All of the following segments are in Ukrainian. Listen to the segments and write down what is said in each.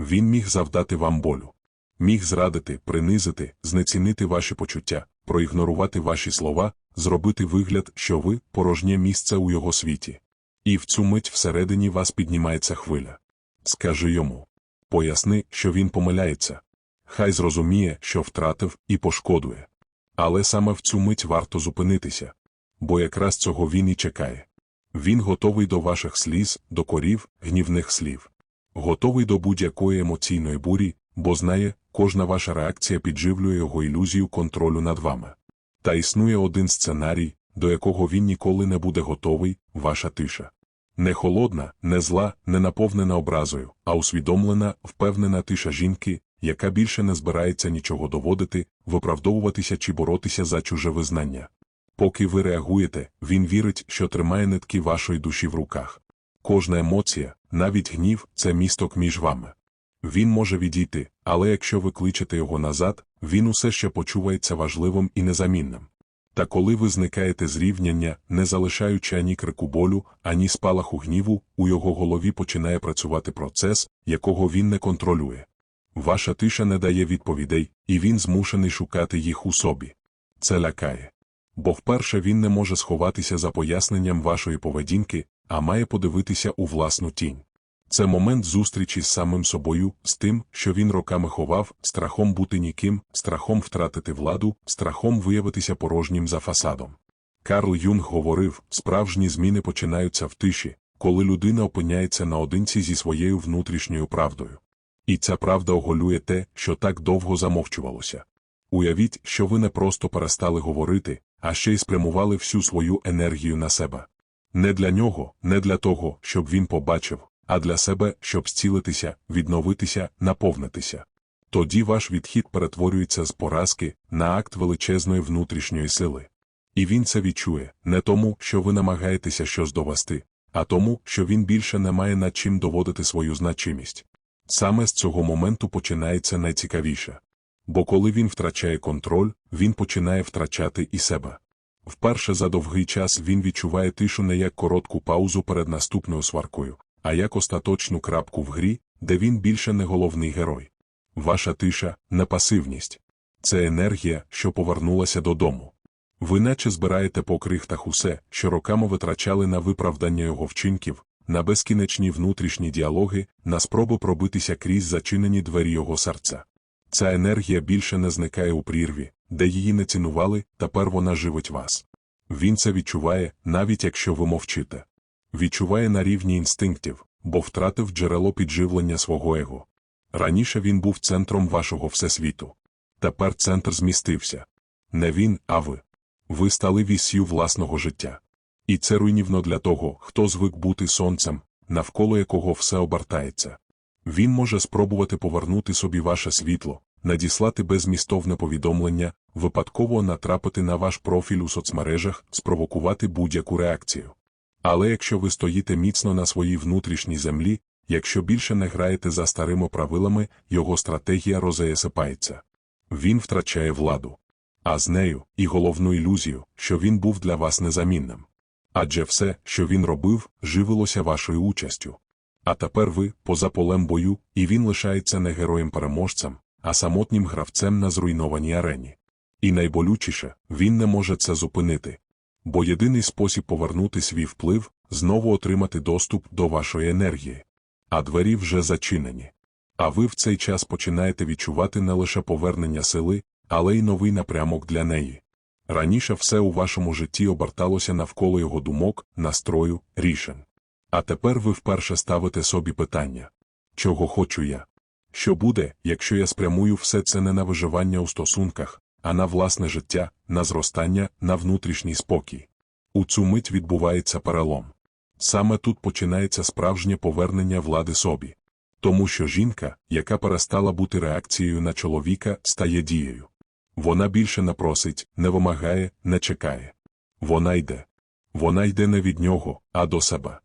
Він міг завдати вам болю. Міг зрадити, принизити, знецінити ваші почуття, проігнорувати ваші слова, зробити вигляд, що ви порожнє місце у його світі. І в цю мить всередині вас піднімається хвиля. Скажи йому. Поясни, що він помиляється. Хай зрозуміє, що втратив і пошкодує. Але саме в цю мить варто зупинитися, бо якраз цього він і чекає. Він готовий до ваших сліз, до корів, гнівних слів. Готовий до будь-якої емоційної бурі, бо знає, кожна ваша реакція підживлює його ілюзію контролю над вами. Та існує один сценарій, до якого він ніколи не буде готовий, ваша тиша. Не холодна, не зла, не наповнена образою, а усвідомлена, впевнена тиша жінки, яка більше не збирається нічого доводити, виправдовуватися чи боротися за чуже визнання. Поки ви реагуєте, він вірить, що тримає нитки вашої душі в руках. Кожна емоція, навіть гнів, це місток між вами. Він може відійти, але якщо ви кличете його назад, він усе ще почувається важливим і незамінним. Та коли ви зникаєте з рівняння, не залишаючи ані крику болю, ані спалаху гніву, у його голові починає працювати процес, якого він не контролює. Ваша тиша не дає відповідей, і він змушений шукати їх у собі. Це лякає. Бо вперше він не може сховатися за поясненням вашої поведінки, а має подивитися у власну тінь. Це момент зустрічі з самим собою, з тим, що він роками ховав, страхом бути ніким, страхом втратити владу, страхом виявитися порожнім за фасадом. Карл Юнг говорив, справжні зміни починаються в тиші, коли людина опиняється наодинці зі своєю внутрішньою правдою. І ця правда оголює те, що так довго замовчувалося. Уявіть, що ви не просто перестали говорити, а ще й спрямували всю свою енергію на себе. Не для нього, не для того, щоб він побачив, а для себе, щоб зцілитися, відновитися, наповнитися. Тоді ваш відхід перетворюється з поразки на акт величезної внутрішньої сили. І він це відчує не тому, що ви намагаєтеся щось довести, а тому, що він більше не має над чим доводити свою значимість. Саме з цього моменту починається найцікавіше. Бо коли він втрачає контроль, він починає втрачати і себе. Вперше за довгий час він відчуває тишу не як коротку паузу перед наступною сваркою, а як остаточну крапку в грі, де він більше не головний герой. Ваша тиша не пасивність. Це енергія, що повернулася додому. Ви наче збираєте по крихтах усе, що роками витрачали на виправдання його вчинків, на безкінечні внутрішні діалоги, на спробу пробитися крізь зачинені двері його серця. Ця енергія більше не зникає у прірві, де її не цінували, тепер вона живить вас. Він це відчуває, навіть якщо ви мовчите. Відчуває на рівні інстинктів, бо втратив джерело підживлення свого его. Раніше він був центром вашого всесвіту. Тепер центр змістився. Не він, а ви. Ви стали вісію власного життя. І це руйнівно для того, хто звик бути сонцем, навколо якого все обертається. Він може спробувати повернути собі ваше світло, надіслати безмістовне повідомлення, випадково натрапити на ваш профіль у соцмережах, спровокувати будь-яку реакцію. Але якщо ви стоїте міцно на своїй внутрішній землі, якщо більше не граєте за старими правилами, його стратегія розеясипається. Він втрачає владу. А з нею і головну ілюзію, що він був для вас незамінним. Адже все, що він робив, живилося вашою участю. А тепер ви, поза полем бою, і він лишається не героєм-переможцем, а самотнім гравцем на зруйнованій арені. І найболючіше, він не може це зупинити. Бо єдиний спосіб повернути свій вплив знову отримати доступ до вашої енергії. А двері вже зачинені. А ви в цей час починаєте відчувати не лише повернення сили, але й новий напрямок для неї. Раніше все у вашому житті оберталося навколо його думок, настрою, рішень. А тепер ви вперше ставите собі питання чого хочу я? Що буде, якщо я спрямую все це не на виживання у стосунках, а на власне життя, на зростання, на внутрішній спокій? У цю мить відбувається перелом. Саме тут починається справжнє повернення влади собі. Тому що жінка, яка перестала бути реакцією на чоловіка, стає дією. Вона більше не просить, не вимагає, не чекає. Вона йде. Вона йде не від нього, а до себе.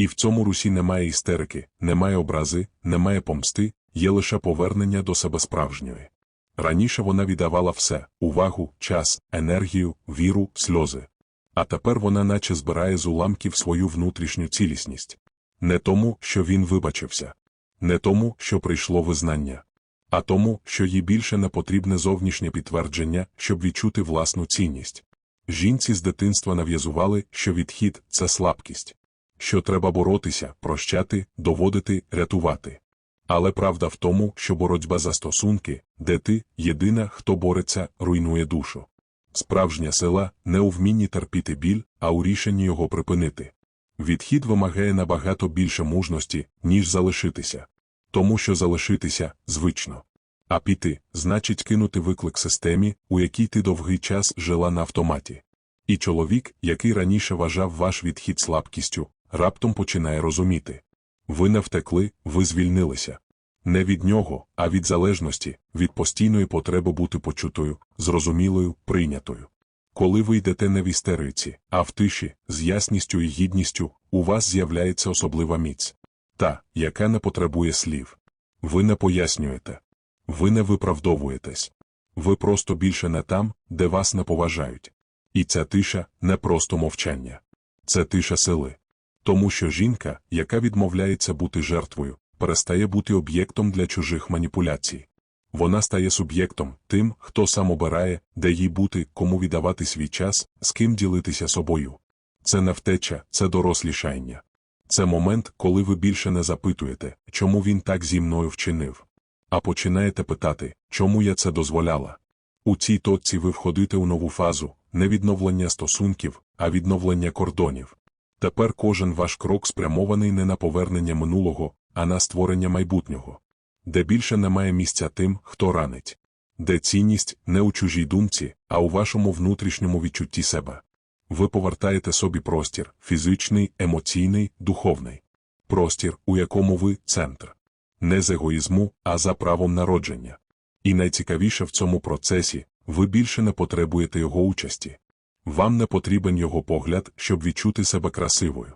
І в цьому русі немає істерики, немає образи, немає помсти, є лише повернення до себе справжньої. Раніше вона віддавала все увагу, час, енергію, віру, сльози. А тепер вона наче збирає з уламків свою внутрішню цілісність. Не тому, що він вибачився. Не тому, що прийшло визнання, а тому, що їй більше не потрібне зовнішнє підтвердження, щоб відчути власну цінність. Жінці з дитинства нав'язували, що відхід це слабкість, що треба боротися, прощати, доводити, рятувати. Але правда в тому, що боротьба за стосунки, де ти єдина, хто бореться, руйнує душу. Справжня сила не у вмінні терпіти біль, а у рішенні його припинити. Відхід вимагає набагато більше мужності, ніж залишитися. Тому що залишитися звично. А піти значить кинути виклик системі, у якій ти довгий час жила на автоматі. І чоловік, який раніше вважав ваш відхід слабкістю, раптом починає розуміти. Ви не втекли, ви звільнилися. Не від нього, а від залежності, від постійної потреби бути почутою, зрозумілою, прийнятою. Коли ви йдете не в істериці, а в тиші, з ясністю і гідністю, у вас з'являється особлива міць. Та, яка не потребує слів. Ви не пояснюєте. Ви не виправдовуєтесь. Ви просто більше не там, де вас не поважають. І ця тиша не просто мовчання. Це тиша сили. Тому що жінка, яка відмовляється бути жертвою, перестає бути об'єктом для чужих маніпуляцій. Вона стає суб'єктом, тим, хто сам обирає, де їй бути, кому віддавати свій час, з ким ділитися собою. Це не втеча, це дорослішання. Це момент, коли ви більше не запитуєте, чому він так зі мною вчинив. А починаєте питати, чому я це дозволяла. У цій точці ви входите у нову фазу, не відновлення стосунків, а відновлення кордонів. Тепер кожен ваш крок спрямований не на повернення минулого, а на створення майбутнього, де більше немає місця тим, хто ранить, де цінність не у чужій думці, а у вашому внутрішньому відчутті себе. Ви повертаєте собі простір фізичний, емоційний, духовний, простір, у якому ви центр, не з егоїзму, а за правом народження. І найцікавіше в цьому процесі ви більше не потребуєте його участі. Вам не потрібен його погляд, щоб відчути себе красивою.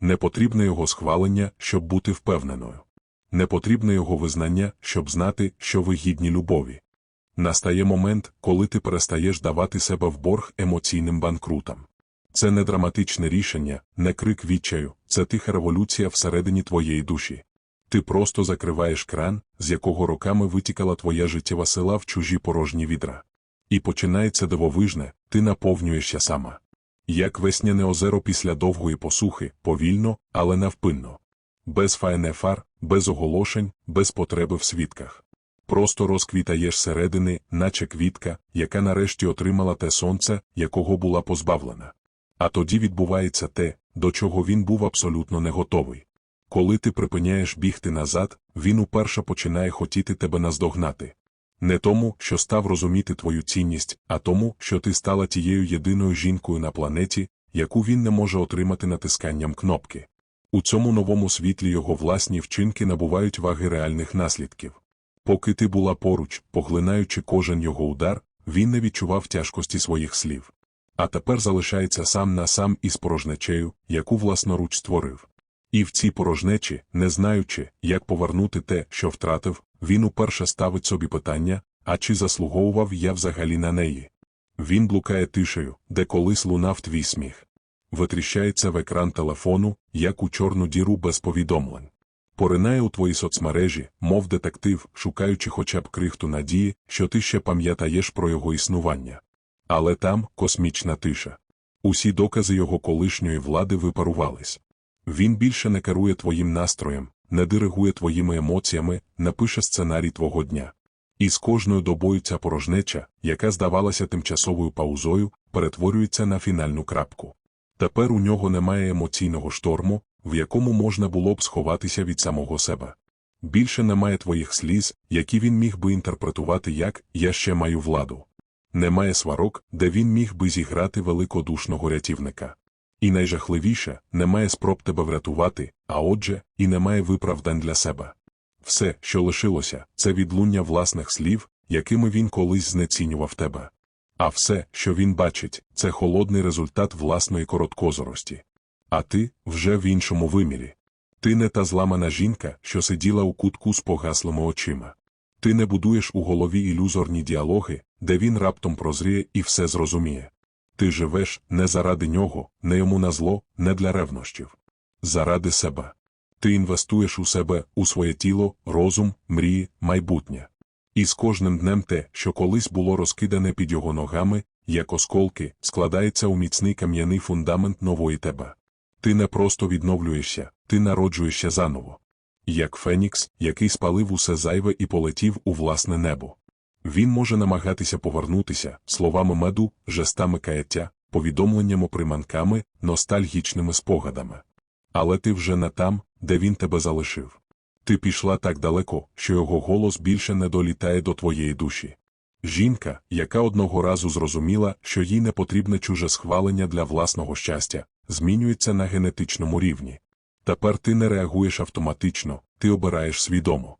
Не потрібне його схвалення, щоб бути впевненою. Не потрібне його визнання, щоб знати, що ви гідні любові. Настає момент, коли ти перестаєш давати себе в борг емоційним банкрутам. Це не драматичне рішення, не крик відчаю, це тиха революція всередині твоєї душі. Ти просто закриваєш кран, з якого роками витікала твоя життєва сила в чужі порожні відра. І починається дивовижне, ти наповнюєшся сама. Як весняне озеро після довгої посухи, повільно, але навпинно. Без фаєнефар, без оголошень, без потреби в свідках. Просто розквітаєш середини, наче квітка, яка нарешті отримала те сонце, якого була позбавлена. А тоді відбувається те, до чого він був абсолютно не готовий. Коли ти припиняєш бігти назад, він уперше починає хотіти тебе наздогнати. Не тому, що став розуміти твою цінність, а тому, що ти стала тією єдиною жінкою на планеті, яку він не може отримати натисканням кнопки. У цьому новому світлі його власні вчинки набувають ваги реальних наслідків. Поки ти була поруч, поглинаючи кожен його удар, він не відчував тяжкості своїх слів. А тепер залишається сам на сам із порожнечею, яку власноруч створив. І в цій порожнечі, не знаючи, як повернути те, що втратив, він уперше ставить собі питання, а чи заслуговував я взагалі на неї. Він блукає тишею, де колись лунав твій сміх. Витріщається в екран телефону, як у чорну діру без повідомлень. Поринає у твої соцмережі, мов детектив, шукаючи хоча б крихту надії, що ти ще пам'ятаєш про його існування. Але там космічна тиша. Усі докази його колишньої влади випарувались. Він більше не керує твоїм настроєм, не диригує твоїми емоціями, не пише сценарій твого дня. І з кожною добою ця порожнеча, яка здавалася тимчасовою паузою, перетворюється на фінальну крапку. Тепер у нього немає емоційного шторму, в якому можна було б сховатися від самого себе. Більше немає твоїх сліз, які він міг би інтерпретувати як я ще маю владу. Немає сварок, де він міг би зіграти великодушного рятівника. І найжахливіше, немає спроб тебе врятувати, а отже, і немає виправдань для себе. Все, що лишилося, це відлуння власних слів, якими він колись знецінював тебе. А все, що він бачить, це холодний результат власної короткозорості. А ти вже в іншому вимірі. Ти не та зламана жінка, що сиділа у кутку з погаслими очима. Ти не будуєш у голові ілюзорні діалоги, де він раптом прозріє і все зрозуміє. Ти живеш не заради нього, не йому на зло, не для ревнощів. Заради себе. Ти інвестуєш у себе, у своє тіло, розум, мрії, майбутнє. І з кожним днем те, що колись було розкидане під його ногами, як осколки, складається у міцний кам'яний фундамент нової тебе. Ти не просто відновлюєшся, ти народжуєшся заново. Як Фенікс, який спалив усе зайве і полетів у власне небо. Він може намагатися повернутися словами меду, жестами каяття, повідомленнями приманками, ностальгічними спогадами. Але ти вже не там, де він тебе залишив. Ти пішла так далеко, що його голос більше не долітає до твоєї душі. Жінка, яка одного разу зрозуміла, що їй не потрібне чуже схвалення для власного щастя, змінюється на генетичному рівні. Тепер ти не реагуєш автоматично, ти обираєш свідомо.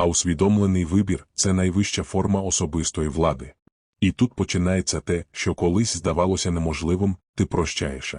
А усвідомлений вибір це найвища форма особистої влади. І тут починається те, що колись здавалося неможливим, ти прощаєш.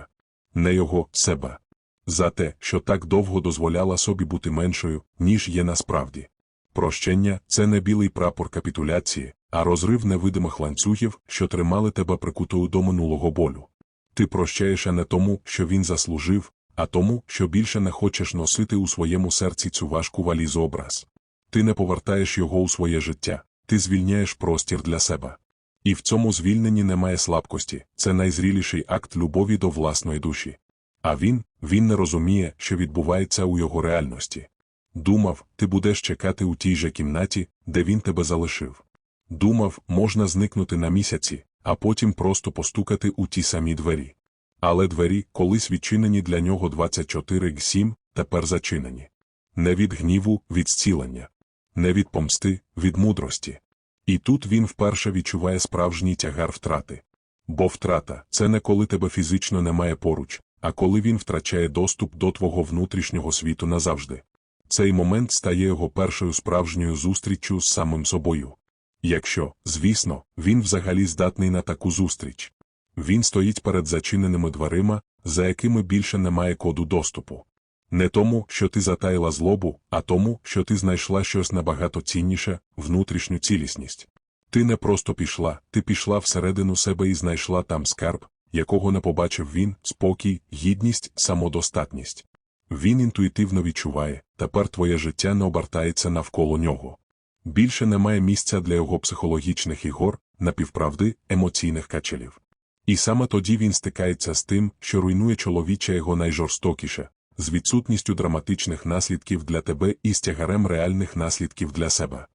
Не його себе. За те, що так довго дозволяла собі бути меншою, ніж є насправді. Прощення це не білий прапор капітуляції, а розрив невидимих ланцюгів, що тримали тебе прикутою до минулого болю. Ти прощаєш не тому, що він заслужив, а тому, що більше не хочеш носити у своєму серці цю важку валізу образ. Ти не повертаєш його у своє життя, ти звільняєш простір для себе. І в цьому звільненні немає слабкості, це найзріліший акт любові до власної душі. А він, він не розуміє, що відбувається у його реальності. Думав, ти будеш чекати у тій же кімнаті, де він тебе залишив. Думав, можна зникнути на місяці, а потім просто постукати у ті самі двері. Але двері, колись відчинені для нього 24 г 7, тепер зачинені. Не від гніву, від зцілення, не від помсти, від мудрості. І тут він вперше відчуває справжній тягар втрати. Бо втрата це не коли тебе фізично немає поруч, а коли він втрачає доступ до твого внутрішнього світу назавжди. Цей момент стає його першою справжньою зустріччю з самим собою. Якщо, звісно, він взагалі здатний на таку зустріч. Він стоїть перед зачиненими дверима, за якими більше немає коду доступу. Не тому, що ти затаїла злобу, а тому, що ти знайшла щось набагато цінніше внутрішню цілісність. Ти не просто пішла, ти пішла всередину себе і знайшла там скарб, якого не побачив він, спокій, гідність, самодостатність. Він інтуїтивно відчуває, тепер твоє життя не обертається навколо нього. Більше немає місця для його психологічних ігор, напівправди, емоційних качелів. І саме тоді він стикається з тим, що руйнує чоловіче його найжорстокіше, з відсутністю драматичних наслідків для тебе і з тягарем реальних наслідків для себе.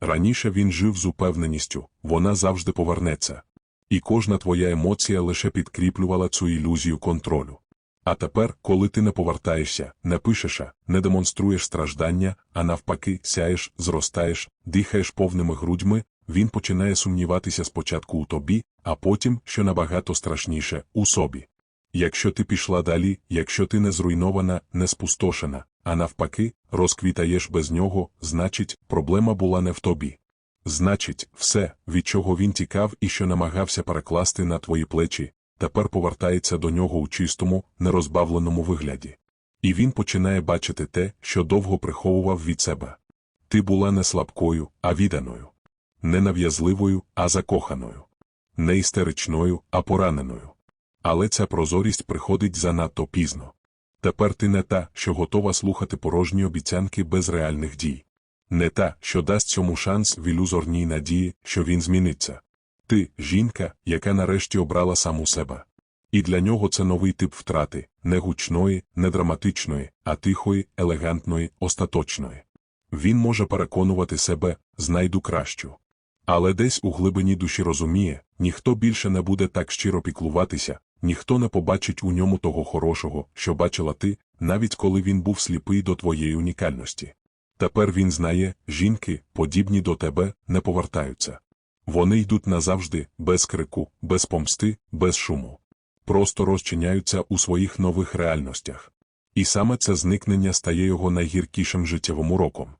Раніше він жив з упевненістю, вона завжди повернеться. І кожна твоя емоція лише підкріплювала цю ілюзію контролю. А тепер, коли ти не повертаєшся, не пишеш, не демонструєш страждання, а навпаки, сяєш, зростаєш, дихаєш повними грудьми, він починає сумніватися спочатку у тобі, а потім, що набагато страшніше, у собі. Якщо ти пішла далі, якщо ти не зруйнована, не спустошена, а навпаки, розквітаєш без нього, значить, проблема була не в тобі. Значить, все, від чого він тікав і що намагався перекласти на твої плечі, тепер повертається до нього у чистому, нерозбавленому вигляді. І він починає бачити те, що довго приховував від себе. Ти була не слабкою, а відданою, не нав'язливою, а закоханою, не істеричною, а пораненою. Але ця прозорість приходить занадто пізно. Тепер ти не та, що готова слухати порожні обіцянки без реальних дій. Не та, що дасть цьому шанс в ілюзорній надії, що він зміниться. Ти жінка, яка нарешті обрала саму себе. І для нього це новий тип втрати не гучної, не драматичної, а тихої, елегантної, остаточної. Він може переконувати себе, знайду кращу. Але десь у глибині душі розуміє, ніхто більше не буде так щиро піклуватися, ніхто не побачить у ньому того хорошого, що бачила ти, навіть коли він був сліпий до твоєї унікальності. Тепер він знає, жінки, подібні до тебе, не повертаються. Вони йдуть назавжди, без крику, без помсти, без шуму. Просто розчиняються у своїх нових реальностях. І саме це зникнення стає його найгіркішим життєвим уроком.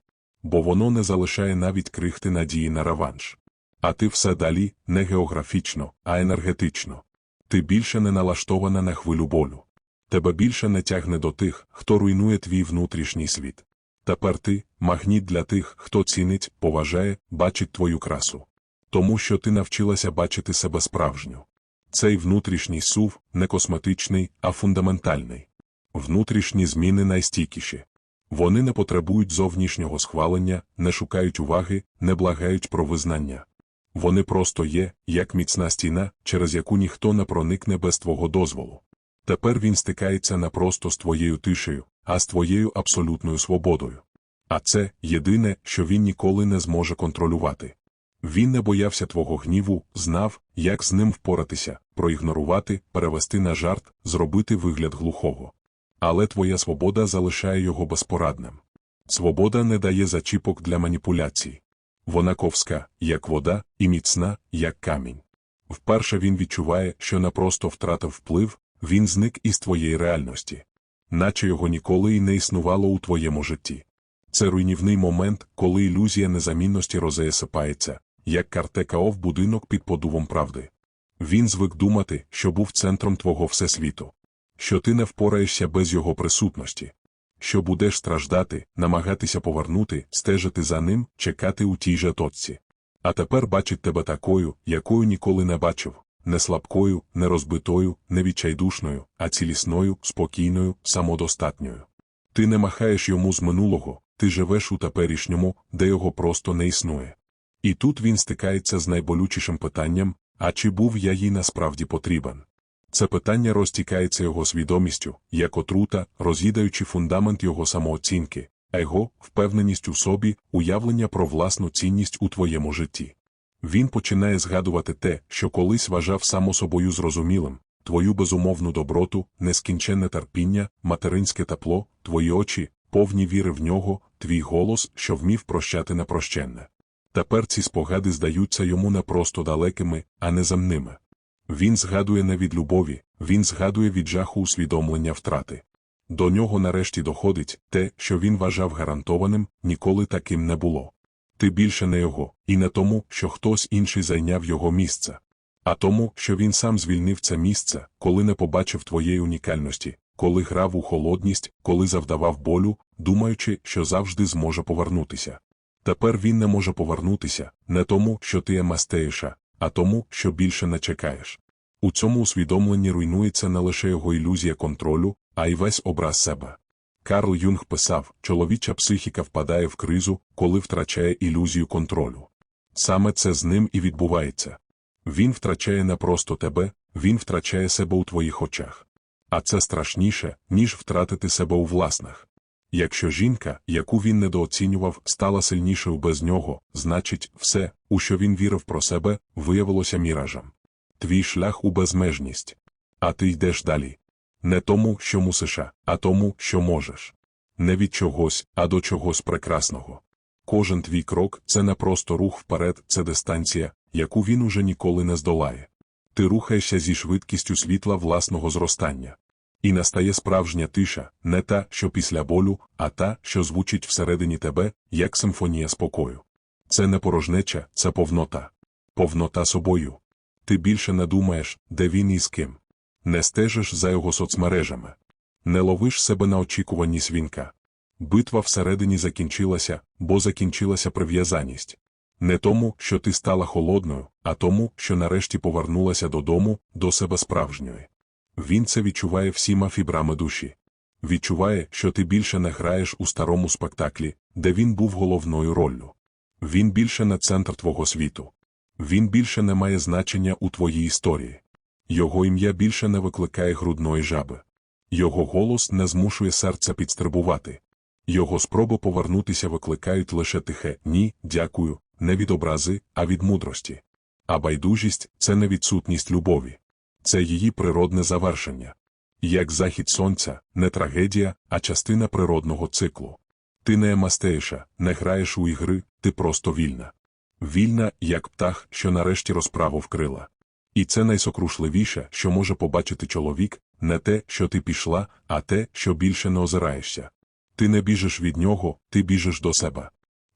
Бо воно не залишає навіть крихти надії на реванш. А ти все далі не географічно, а енергетично. Ти більше не налаштована на хвилю болю. Тебе більше не тягне до тих, хто руйнує твій внутрішній світ. Тепер ти магніт для тих, хто цінить, поважає, бачить твою красу. Тому що ти навчилася бачити себе справжню. Цей внутрішній сув не косметичний, а фундаментальний. Внутрішні зміни найстійкіші. Вони не потребують зовнішнього схвалення, не шукають уваги, не благають про визнання. Вони просто є, як міцна стіна, через яку ніхто не проникне без твого дозволу. Тепер він стикається не просто з твоєю тишею, а з твоєю абсолютною свободою. А це єдине, що він ніколи не зможе контролювати. Він не боявся твого гніву, знав, як з ним впоратися, проігнорувати, перевести на жарт, зробити вигляд глухого. Але твоя свобода залишає його безпорадним. Свобода не дає зачіпок для маніпуляцій. Вона ковська, як вода, і міцна, як камінь. Вперше він відчуває, що не просто втратив вплив, він зник із твоєї реальності, наче його ніколи й не існувало у твоєму житті. Це руйнівний момент, коли ілюзія незамінності розеясипається, як картекао в будинок під подувом правди. Він звик думати, що був центром твого всесвіту, що ти не впораєшся без його присутності, що будеш страждати, намагатися повернути, стежити за ним, чекати у тій же точці. А тепер бачить тебе такою, якою ніколи не бачив, не слабкою, не розбитою, не відчайдушною, а цілісною, спокійною, самодостатньою. Ти не махаєш йому з минулого, ти живеш у теперішньому, де його просто не існує. І тут він стикається з найболючішим питанням а чи був я їй насправді потрібен? Це питання розтікається його свідомістю, як отрута, роз'їдаючи фундамент його самооцінки, его, впевненість у собі, уявлення про власну цінність у твоєму житті. Він починає згадувати те, що колись вважав само собою зрозумілим, твою безумовну доброту, нескінченне терпіння, материнське тепло, твої очі, повні віри в нього, твій голос, що вмів прощати непрощенне. Тепер ці спогади здаються йому не просто далекими, а неземними. Він згадує не від любові, він згадує від жаху усвідомлення втрати. До нього нарешті доходить те, що він вважав гарантованим, ніколи таким не було. Ти більше не його, і не тому, що хтось інший зайняв його місце, а тому, що він сам звільнив це місце, коли не побачив твоєї унікальності, коли грав у холодність, коли завдавав болю, думаючи, що завжди зможе повернутися. Тепер він не може повернутися не тому, що ти є мастеїша, а тому, що більше не чекаєш. У цьому усвідомленні руйнується не лише його ілюзія контролю, а й весь образ себе. Карл Юнг писав, чоловіча психіка впадає в кризу, коли втрачає ілюзію контролю. Саме це з ним і відбувається. Він втрачає не просто тебе, він втрачає себе у твоїх очах. А це страшніше, ніж втратити себе у власних. Якщо жінка, яку він недооцінював, стала сильнішою без нього, значить, все, у що він вірив про себе, виявилося міражем. Твій шлях у безмежність. А ти йдеш далі. Не тому, що мусиш, а тому, що можеш. Не від чогось, а до чогось прекрасного. Кожен твій крок це не просто рух вперед, це дистанція, яку він уже ніколи не здолає. Ти рухаєшся зі швидкістю світла власного зростання. І настає справжня тиша, не та, що після болю, а та, що звучить всередині тебе, як симфонія спокою. Це не порожнеча, це повнота. Повнота собою. Ти більше не думаєш, де він і з ким. Не стежиш за його соцмережами. Не ловиш себе на очікуванні свінка. Битва всередині закінчилася, бо закінчилася прив'язаність. Не тому, що ти стала холодною, а тому, що нарешті повернулася додому, до себе справжньої. Він це відчуває всіма фібрами душі. Відчуває, що ти більше не граєш у старому спектаклі, де він був головною роллю. Він більше не центр твого світу. Він більше не має значення у твоїй історії. Його ім'я більше не викликає грудної жаби. Його голос не змушує серця підстрибувати. Його спроби повернутися викликають лише тихе ні, дякую, не від образи, а від мудрості. А байдужість це не відсутність любові це її природне завершення. Як захід сонця, не трагедія, а частина природного циклу. Ти не емастеєша, не граєш у ігри, ти просто вільна. Вільна, як птах, що нарешті розправив крила. І це найсокрушливіше, що може побачити чоловік, не те, що ти пішла, а те, що більше не озираєшся. Ти не біжиш від нього, ти біжиш до себе.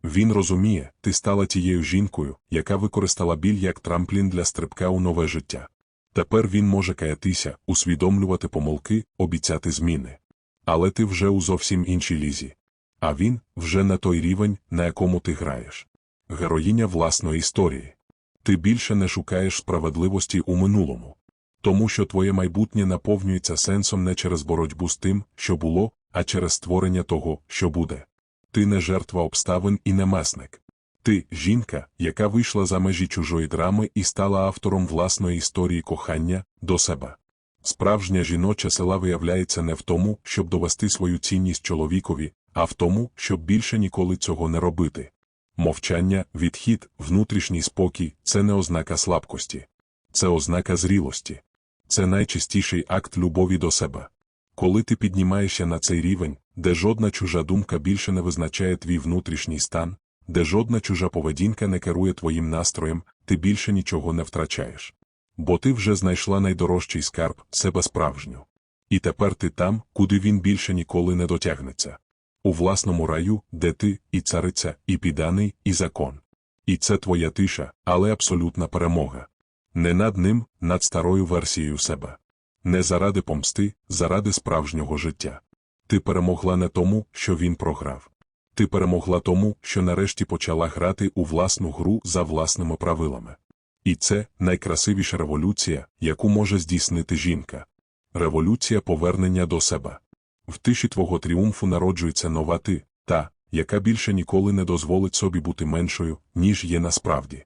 Він розуміє, ти стала тією жінкою, яка використала біль як трамплін для стрибка у нове життя. Тепер він може каятися, усвідомлювати помилки, обіцяти зміни. Але ти вже у зовсім іншій лізі. А він вже на той рівень, на якому ти граєш. Героїня власної історії. Ти більше не шукаєш справедливості у минулому. Тому що твоє майбутнє наповнюється сенсом не через боротьбу з тим, що було, а через створення того, що буде. Ти не жертва обставин і не месник. Ти жінка, яка вийшла за межі чужої драми і стала автором власної історії кохання до себе. Справжня жіноча сила виявляється не в тому, щоб довести свою цінність чоловікові, а в тому, щоб більше ніколи цього не робити. Мовчання, відхід, внутрішній спокій це не ознака слабкості, це ознака зрілості, це найчистіший акт любові до себе. Коли ти піднімаєшся на цей рівень, де жодна чужа думка більше не визначає твій внутрішній стан, де жодна чужа поведінка не керує твоїм настроєм, ти більше нічого не втрачаєш. Бо ти вже знайшла найдорожчий скарб себе справжню. І тепер ти там, куди він більше ніколи не дотягнеться. У власному раю, де ти і цариця, і підданий, і закон. І це твоя тиша, але абсолютна перемога. Не над ним, над старою версією себе. Не заради помсти, заради справжнього життя. Ти перемогла не тому, що він програв. Ти перемогла тому, що нарешті почала грати у власну гру за власними правилами. І це найкрасивіша революція, яку може здійснити жінка. Революція повернення до себе. В тиші твого тріумфу народжується нова ти, та, яка більше ніколи не дозволить собі бути меншою, ніж є насправді.